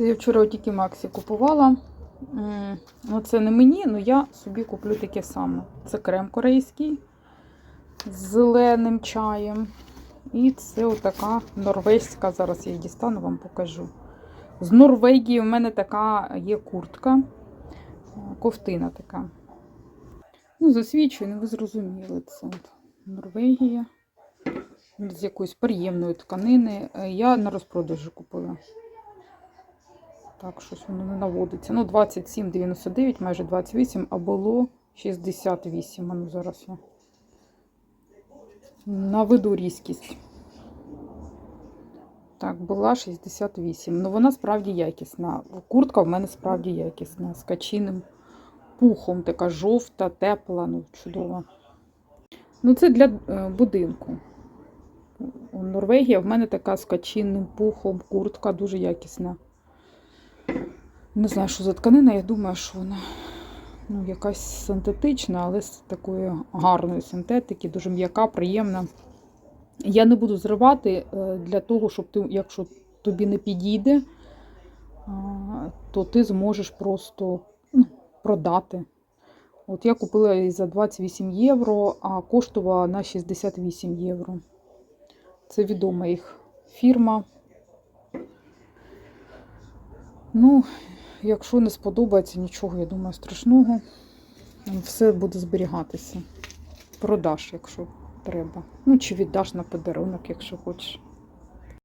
Це я вчора тільки Максі купувала. Ну, це не мені, але я собі куплю таке саме. Це крем корейський з зеленим чаєм. І це отака норвезька. Зараз я її дістану, вам покажу. З Норвегії в мене така є куртка, ковтина така. Ну, засвічую, ну ви зрозуміли це. От Норвегія. З якоїсь приємної тканини. Е, Я на розпродажі купила. Так, щось воно не наводиться. Ну, 27,99, майже 28, а було 68. А ну зараз я наведу різкість. Так, була 68. Ну, вона справді якісна. Куртка в мене справді якісна. З качиним пухом, така жовта, тепла, ну, чудова. Ну, це для е, будинку. У Норвегія в мене така з качинним пухом, куртка дуже якісна. Не знаю, що за тканина, я думаю, що вона ну, якась синтетична, але з такої гарної синтетики, дуже м'яка, приємна. Я не буду зривати е, для того, щоб ти, якщо тобі не підійде, то ти зможеш просто ну, продати. От я купила її за 28 євро, а коштувала на 68 євро. Це відома їх фірма. Ну, якщо не сподобається нічого, я думаю, страшного. Все буде зберігатися. Продаш, якщо треба. Ну, чи віддаш на подарунок, якщо хочеш.